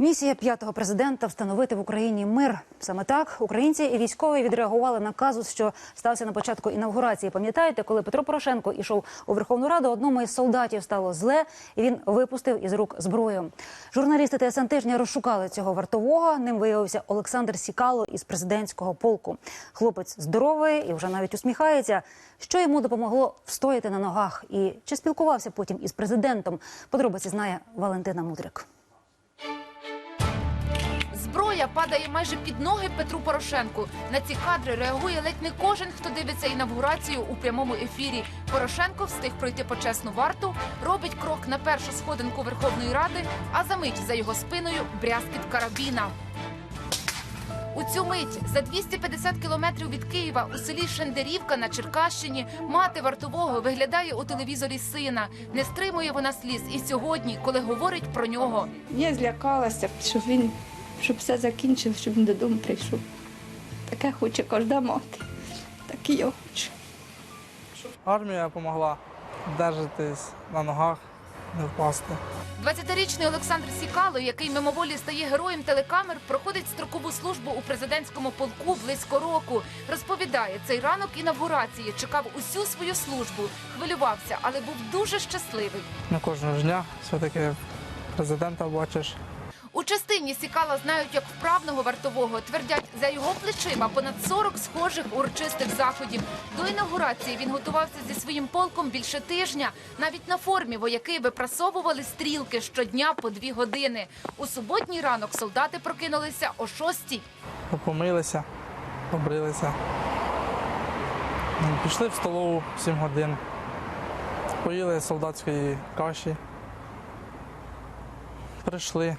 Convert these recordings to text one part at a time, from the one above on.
Місія п'ятого президента встановити в Україні мир. Саме так українці і військові відреагували на казус, що стався на початку інавгурації. Пам'ятаєте, коли Петро Порошенко ішов у Верховну Раду, одному із солдатів стало зле, і він випустив із рук зброю. Журналісти ТСН тижня розшукали цього вартового. Ним виявився Олександр Сікало із президентського полку. Хлопець здоровий і вже навіть усміхається. Що йому допомогло встояти на ногах? І чи спілкувався потім із президентом? Подробиці знає Валентина Мудрик. Зброя падає майже під ноги Петру Порошенку. На ці кадри реагує ледь не кожен, хто дивиться інавгурацію у прямому ефірі. Порошенко встиг пройти почесну варту, робить крок на першу сходинку Верховної Ради, а за мить за його спиною брязкіт карабіна. У цю мить за 250 кілометрів від Києва у селі Шендерівка на Черкащині мати вартового виглядає у телевізорі сина. Не стримує вона сліз і сьогодні, коли говорить про нього. Я злякалася, щоб він щоб все закінчилось, щоб він додому прийшов. Таке хоче кожна мати. Так і я хочу. Армія допомогла держатись на ногах, не впасти. 20-річний Олександр Сікало, який мимоволі стає героєм телекамер, проходить строкову службу у президентському полку близько року. Розповідає, цей ранок інавгурації чекав усю свою службу, хвилювався, але був дуже щасливий. Не кожного дня все-таки президента бачиш. У частині Сікала знають як вправного вартового. Твердять, за його плечима понад 40 схожих урочистих заходів. До інаугурації він готувався зі своїм полком більше тижня. Навіть на формі вояки випрасовували стрілки щодня по дві години. У суботній ранок солдати прокинулися о шостій. Помилися, побрилися. Ну, Пішли в столову 7 годин. Поїли солдатської каші. Прийшли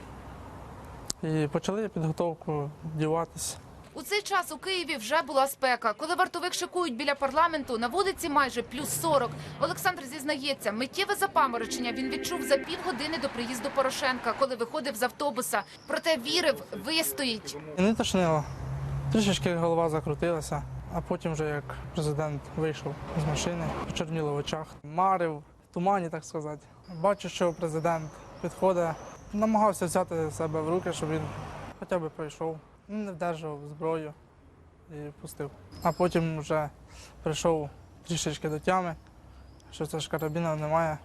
і почали підготовку вдіватися. У цей час у Києві вже була спека. Коли вартових шикують біля парламенту, на вулиці майже плюс 40. Олександр зізнається, миттєве запаморочення він відчув за півгодини до приїзду Порошенка, коли виходив з автобуса. Проте вірив, вистоїть. Не тошнило. Трішечки голова закрутилася, а потім вже як президент вийшов з машини, почерніло в очах, марив, в тумані, так сказати. Бачу, що президент підходить, намагався взяти себе в руки, щоб він хоча б пройшов. Він не вдержав зброю і пустив. А потім вже прийшов трішечки до тями, що це ж карабіна немає.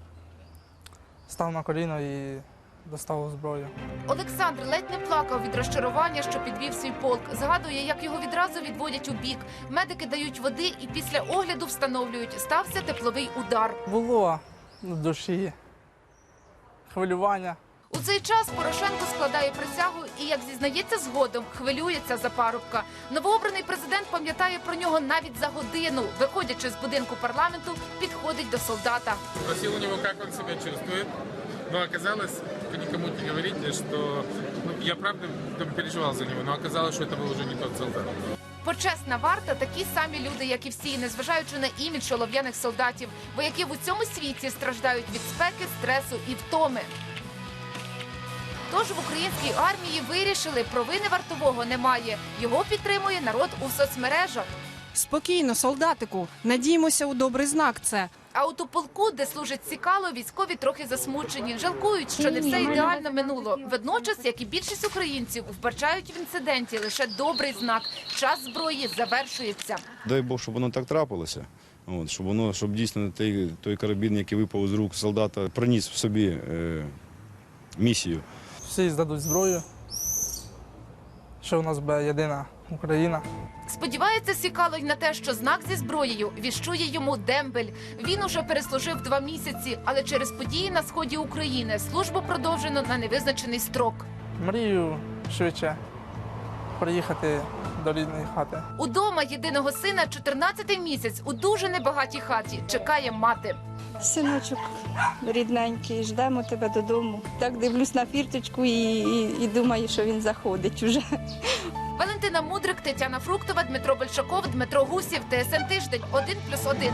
Став на коліно і достав зброю. Олександр ледь не плакав від розчарування, що підвів свій полк. Згадує, як його відразу відводять у бік. Медики дають води і після огляду встановлюють, стався тепловий удар. Було в душі хвилювання. У цей час Порошенко складає присягу і, як зізнається згодом, хвилюється за парубка. Новообраний президент пам'ятає про нього навіть за годину. Виходячи з будинку парламенту, підходить до солдата. Спросил у него, как он себя чувствует. Но оказалось, вы никому не говорите, что ну, я правда там переживал за него, но оказалось, что это был уже не тот солдат. Почесна варта такі самі люди, як і всі, незважаючи на імідж олов'яних солдатів, вояки в усьому світі страждають від спеки, стресу і втоми. Тож в українській армії вирішили, провини вартового немає. Його підтримує народ у соцмережах. Спокійно, солдатику. Надіємося у добрий знак. Це А от у полку, де служить цікало, військові трохи засмучені. Жалкують, що не все ідеально минуло. Водночас, як і більшість українців, вбачають в інциденті лише добрий знак. Час зброї завершується. Дай Бог, щоб воно так трапилося. От, щоб воно, щоб дійсно той, той карабін, який випав з рук солдата, проніс в собі е, місію. Всі здадуть зброю. Що у нас буде єдина Україна. Сподівається Сікало й на те, що знак зі зброєю віщує йому дембель. Він уже переслужив два місяці, але через події на сході України службу продовжено на невизначений строк. Мрію швидше приїхати до рідної хати. Удома єдиного сина 14-й місяць у дуже небагатій хаті чекає мати. Синочок рідненький, ждемо тебе додому. Так дивлюсь на фірточку і, і, і думаю, що він заходить уже. Валентина Мудрик, Тетяна Фруктова, Дмитро Большаков, Дмитро Гусів, ТСН Тиждень, 1+,1.